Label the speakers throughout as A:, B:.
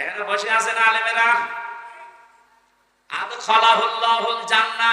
A: এখানে বসে আছেন আলেমেরা। না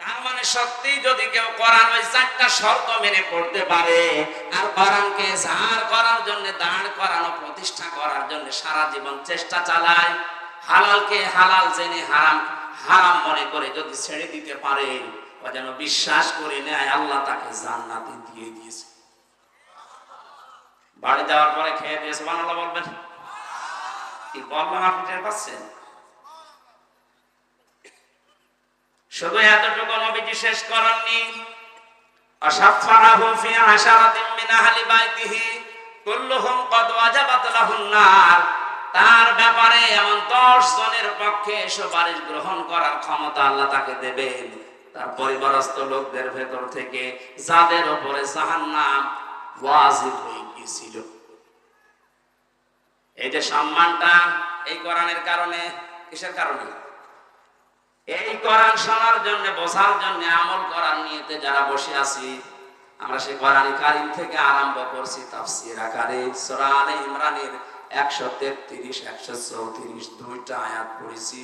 A: তার মানে সত্যি যদি কেউ কোরআন ওই চারটা শর্ত মেনে পড়তে পারে, আর ঝাড় করার জন্য, দাঁড় করানো, প্রতিষ্ঠা করার জন্য সারা জীবন চেষ্টা চালায়, হালালকে হালাল জেনে হারাম হারাম মনে করে যদি ছেড়ে দিতে পারে ও যেন বিশ্বাস করে নেয়, আল্লাহ তাকে জান্নাতে দিয়ে দিয়েছে। বাড়ি যাওয়ার পরে খেয়ে দিয়েছে বানালা বলবেন। কি বললাম আপনি টের পাচ্ছেন? শুধু এতটুকু নবীজি শেষ করেননি। অসাফারাহু ফি আশারাতিন মিন আহলি বাইতিহি, কুল্লুহুম কদ ওয়াজাবাত লাহুন নার। তার ব্যাপারে এমন 10 জনের পক্ষে সুপারিশ গ্রহণ করার ক্ষমতা আল্লাহ তাকে দেবেন। তার পরিবারস্থ লোকদের ভেতর থেকে যাদের হয়ে গিয়েছিল। এই যে সম্মানটা এই কোরআনের কারণে, কিসের কারণে? এই কোরআন শোনার জন্য, বোঝার জন্য, আমল করার নিয়েতে যারা বসে আছি, আমরা সেই কোরআন কারিম থেকে আরম্ভ করছি তাফসির আকারে। সূরা আলে ইমরানের 133 134 দুইটা আয়াত পড়েছি।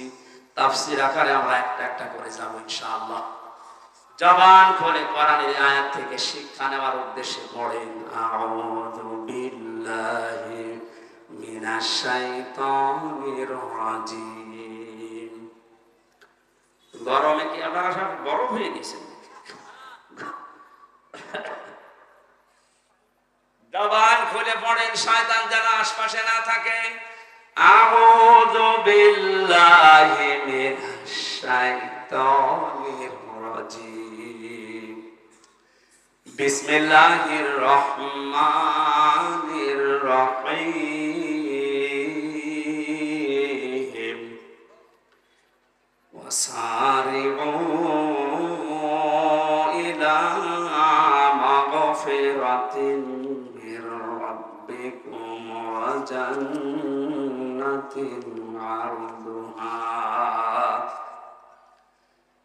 A: তাফসির আকারে আমরা একটা একটা করে যাব ইনশাআল্লাহ। জবান খুলে কোরআনের আয়াত থেকে শিক্ষা নেওয়ার উদ্দেশ্যে পড়েন আউযু বিল্লাহি মিনাশ শাইতানির রাজিম। গরমে কি আপনারা সব গরম হয়ে গেছেন? জবান খুলে পড়েন শয়তান যেন আশপাশে না থাকে। বিসমিল্লাহির রহমানির রহিম। ربكم وجنة عرضها.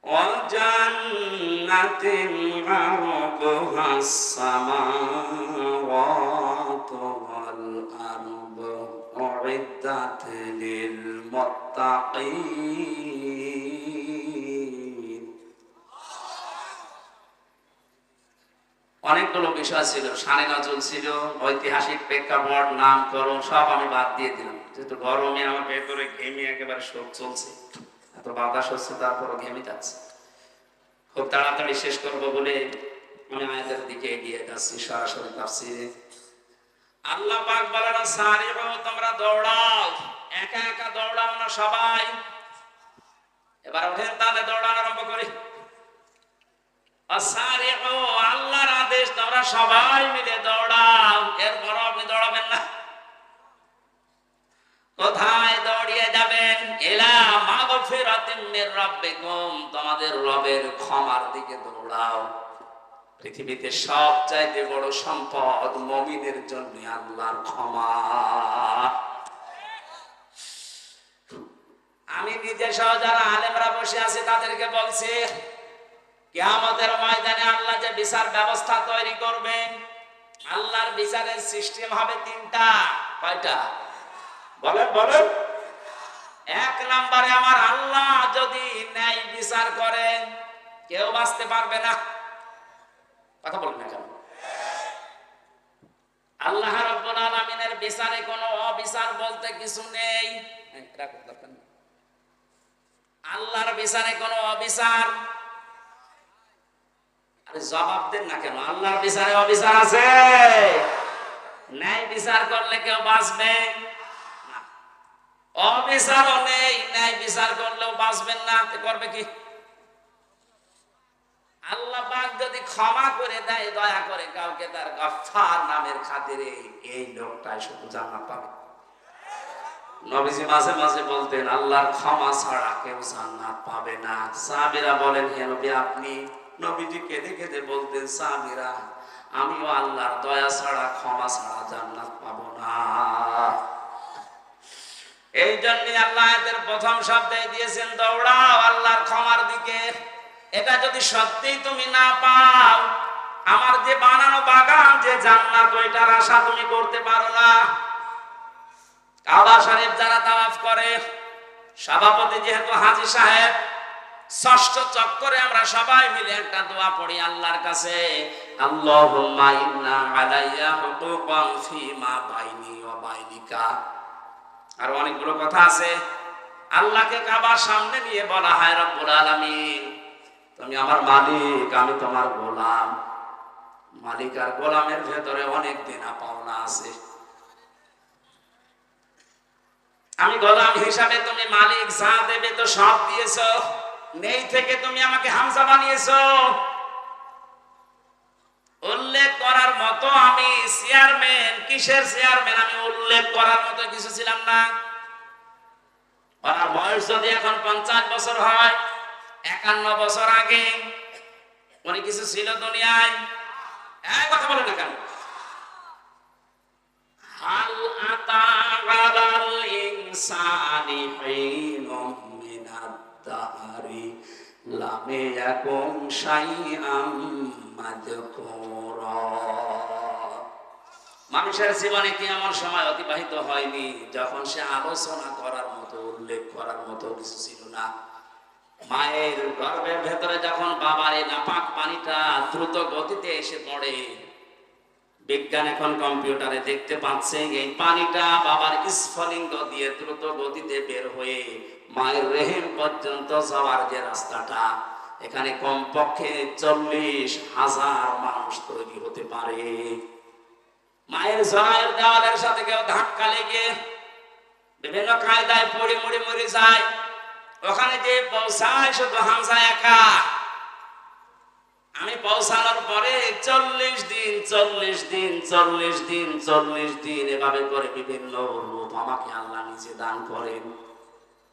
A: وجنة عرضها السماوات والأرض أعدت للمتقين. অনেকগুলো বিষয় ছিল। সানে নজল ছিল, ঐতিহাসিক প্রেক্ষাপট, নামকরণ, সব আমি বাদ দিয়ে দিলাম। যেহেতু গরমে আমার ভেতরে ঘেমে একেবারে শোক চলছে। এত বাতাস হচ্ছে, তারপরও ঘেমে যাচ্ছে। খুব তাড়াতাড়ি শেষ করব বলে আমি আয়াতের দিকে এগিয়ে যাচ্ছি, সরাসরি তাফসিরে। আল্লাহ পাক বলেন সারিহু তোমরা দৌড়াও। একা একা দৌড়াও না সবাই। এবার ওঠেন তাহলে দৌড়ানো আরম্ভ করি। আল্লাহর আদেশ, তোমরা সবাই মিলে দৌড়াও। এরপর আপনি দৌড়াবেন না। কোথায় দৌড়িয়ে যাবেন? এলা মাগফিরাতিন মির রাব্বিকুম, তোমাদের রবের ক্ষমার দিকে দৌড়াও। পৃথিবীতে সবচাইতে বড় সম্পদ মমিনের জন্য আল্লাহর ক্ষমা। আমি নিজে সহ যারা আলেমরা বসে আছে তাদেরকে বলছি কেয়ামতের ময়দানে আল্লাহ যে বিচার ব্যবস্থা তৈরি করবেন আল্লাহর বিচারের সিস্টেম হবে তিনটা। কয়টা? বলেন বলেন। এক নম্বরে আমার আল্লাহ যদি ন্যায় বিচার করেন, কেউ বাঁচতে পারবে না। কথা বলবেন কেন? আল্লাহ রাব্বুল আলামিনের বিচারে কোনো অবিচার বলতে কিছু নেই। হ্যাঁ। আল্লাহর বিচারে কোনো অবিচার আরে জবাব দেন না কেন? আল্লাহর বিচারে অবিচার আছে। ন্যায় বিচার করলে কেউ বাঁচবে? অবিচারও নেই, ন্যায় বিচার করলেও বাঁচবেন না। করবে কি? আল্লাহ পাক যদি ক্ষমা করে দেয়, দয়া করে কাউকে তার গফফার নামের খাতিরে এই লোকটাই শুধু জান্নাত পাবে। নবীজি মাঝে মাঝে বলতেন, আল্লাহর ক্ষমা ছাড়া কেউ জান্নাত পাবে না। সাহাবীরা বলেন, হে নবী, আপনি নবীজি কেঁদে কেঁদে বলতেন, সাহাবীরা, আমিও আল্লাহর দয়া ছাড়া, ক্ষমা ছাড়া জান্নাত পাবো না। এই জন্য আল্লাহ প্রথম শব্দে দিয়েছেন, দৌড়াও আল্লাহ এটা যদি সত্যি তুমি না পাও, আমার যে বানানো বাগান, যে জান্নাত, ওইটার আশা তুমি করতে পারো না। কাবা শরীফ যারা তাওয়াফ করে, সভাপতি যেহেতু হাজি সাহেব ষষ্ঠ চক্করে আমরা সবাই মিলে একটা দোয়া পড়ি আল্লাহর কাছে। আল্লাহুম্মা ইন্না আলাইয়া হুকুকান ফীমা বাইনি ওয়া বাইনিকা। আর অনেকগুলো কথা আছে। আল্লাহকে কাবার সামনে নিয়ে বলা রব্বুল আলামিন। তুমি আমার মালিক, আমি তোমার গোলাম। মালিক আর গোলামের ভেতরে অনেক দেনা পাওনা আছে। আমি গোলাম হিসাবে তুমি মালিক, যা দেবে তো সব দিয়েছ। নেই থেকে তুমি আমাকে হামজা বানিয়েছো। উল্লেখ করার মতো আমি চেয়ারম্যান, কিসের চেয়ারম্যান? আমি উল্লেখ করার মতো কিছু ছিলাম না। ওনার বয়স যদি এখন পঞ্চাশ বছর হয়, একান্ন বছর আগে, উনি কিছু ছিল দুনিয়ায়। এক কথা বলে না কেন? মানুষের জীবনে কি এমন সময় অতিবাহিত হয়নি যখন সে আলোচনা করার মতো, উল্লেখ করার মতো কিছু ছিল না? মায়ের গর্ভের ভেতরে যখন বাবার এই নাপাক পানিটা দ্রুত গতিতে এসে পড়ে, বিজ্ঞান এখন কম্পিউটারে দেখতে পাচ্ছে, এই পানিটা বাবার স্ফলিঙ্গ দিয়ে দ্রুত গতিতে বের হয়ে মায়ের রেহেম পর্যন্ত যাওয়ার যে রাস্তাটা এখানে কমপক্ষে চল্লিশ হাজার মানুষ তৈরি হতে পারে। মায়ের জরায়ের দেওয়ালের সাথে কেউ ধাক্কা লেগে বিভিন্ন কায়দায় পড়ে মরে মরে যায়। ওখানে যে পৌঁছায় শুধু হামসা একা। আমি পৌঁছানোর পরে চল্লিশ দিন চল্লিশ দিন চল্লিশ দিন চল্লিশ দিন এভাবে করে বিভিন্ন রূপ আমাকে আল্লাহ নিজে দান করেন।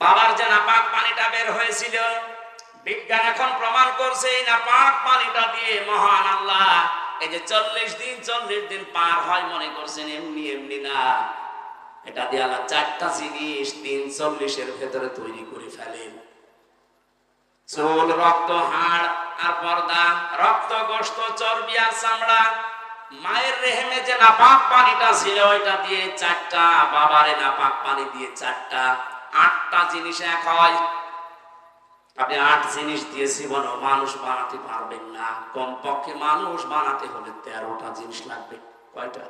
A: বাবার যে নাপাক পানিটা বের হয়েছিল, বিজ্ঞান এখন প্রমাণ করছে এই নাপাক পানিটা দিয়ে মহান আল্লাহ এই যে চল্লিশ দিন চল্লিশ দিন পার হয় মনে করছেন, এমনি এমনি না। এটা দিয়ে আল্লাহ চারটা জিনিস তিন চল্লিশের ভেতরে তৈরি করে ফেলেন। চুল, রক্ত, হাড় আর পর্দা, রক্ত গোস্ত চর্বি আর চামড়া, মায়ের রেহেমে যে নাপাক পানিটা ছিল, ওইটা দিয়ে চারটা, বাবারে নাপাক পানি দিয়ে চারটা আটটা জিনিস এক হয়। আপনি আট জিনিস দিয়ে জীবনে মানুষ বানাতে পারবেন না। কমপক্ষে মানুষ বানাতে হলে তেরোটা জিনিস লাগবে। কয়টা?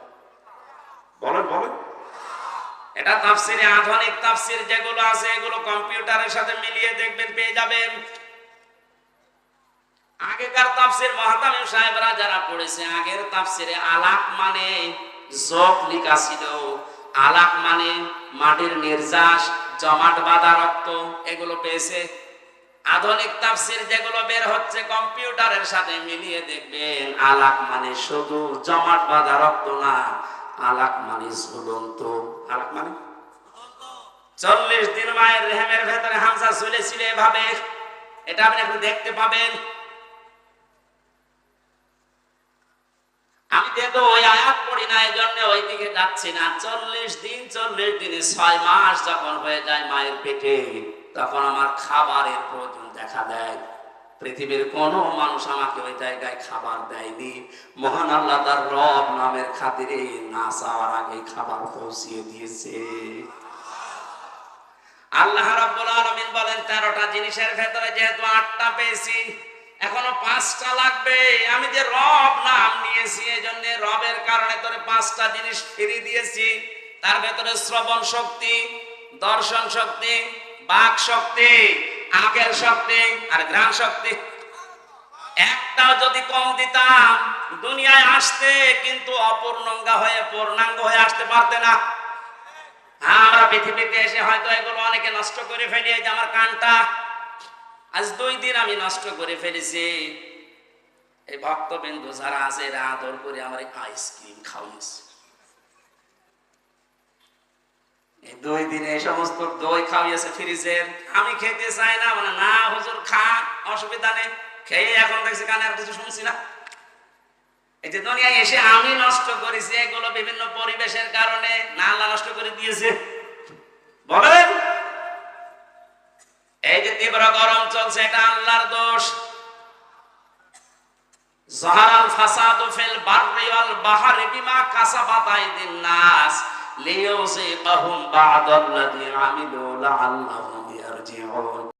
A: বলেন বলেন। এটা তাফসিরে আধুনিক তাফসির যেগুলো আছে এগুলো কম্পিউটারের সাথে মিলিয়ে দেখবেন পেয়ে যাবেন। আগেকার তাফসির মহাতামিম সাহেবরা যারা পড়েছে আগের তাফসিরে আলাক মানে জক লিখা ছিল। আলাক মানে মাটির নির্যাস জমাট বাঁধা রক্ত, এগুলো পেয়েছে। আধুনিক তাফসির যেগুলো বের হচ্ছে কম্পিউটারের সাথে মিলিয়ে দেখবেন, আলাক মানে শুধু জমাট বাঁধা রক্ত না, আলাক মানে ঝুলন্ত। আলাক মানে? চল্লিশ দিন মায়ের রেহেমের ভেতরে হামসা চলেছিল এভাবে। এটা আপনি এখন দেখতে পাবেন আমি পৃথিবীর কোন মানুষ আমাকে ওই জায়গায় খাবার দেয়নি। মহান আল্লাহ তার রব নামের খাতিরে না চাওয়ার আগে খাবার পৌঁছিয়ে দিয়েছে। আল্লাহ রাব্বুল বলেন, তেরোটা জিনিসের ভেতরে যেহেতু আটটা পেয়েছি পাঁচটা লাগবে। আমি যে রব নাম নিয়েছি এই জন্য রবের কারণে তোরে পাঁচটা জিনিস ফিরিয়ে দিয়েছি। তার ভেতরে শ্রবণ শক্তি, দর্শন শক্তি, বাক শক্তি আঁকের শক্তি আর ঘ্রাণ শক্তি। একটাও যদি কম দিতাম, দুনিয়ায় আসতে কিন্তু অপূর্ণাঙ্গ হয়ে, পূর্ণাঙ্গ হয়ে আসতে পারতে না। আমরা পৃথিবীতে এসে হয়তো এগুলো অনেকে নষ্ট করে ফেলি যে আমার কানটা। আজ দুই দিন আমি নষ্ট করে ফেলেছি। এই ভক্তবিন্দু যারা আছে, এরা আদর করে আমার আইসক্রিম খাওয়াইছে। দুই দিনে সমস্ত দই খাওয়াইছে ফ্রিজের। আমি খেতে চাই না মানে না, হুজুর, খা, অসুবিধা নেই। খেয়ে এখন দেখছি কানে আর কিছু শুনছি না। এই যে দুনিয়ায় এসে আমি নষ্ট করেছি, এগুলো বিভিন্ন পরিবেশের কারণে না আল্লাহ নষ্ট করে দিয়েছে। বলেন, এই যে তীব্র গরম চলছে, এটা আল্লাহর দোষ। জহারাল ফাসাদু ফিল বাররি ওয়াল বাহরি বিমা কাসাবাত আইদিন নাস লিইউযিকাহুম বা'দাল্লাযী আমিলু লাআল্লাহুম ইয়ারজিউন।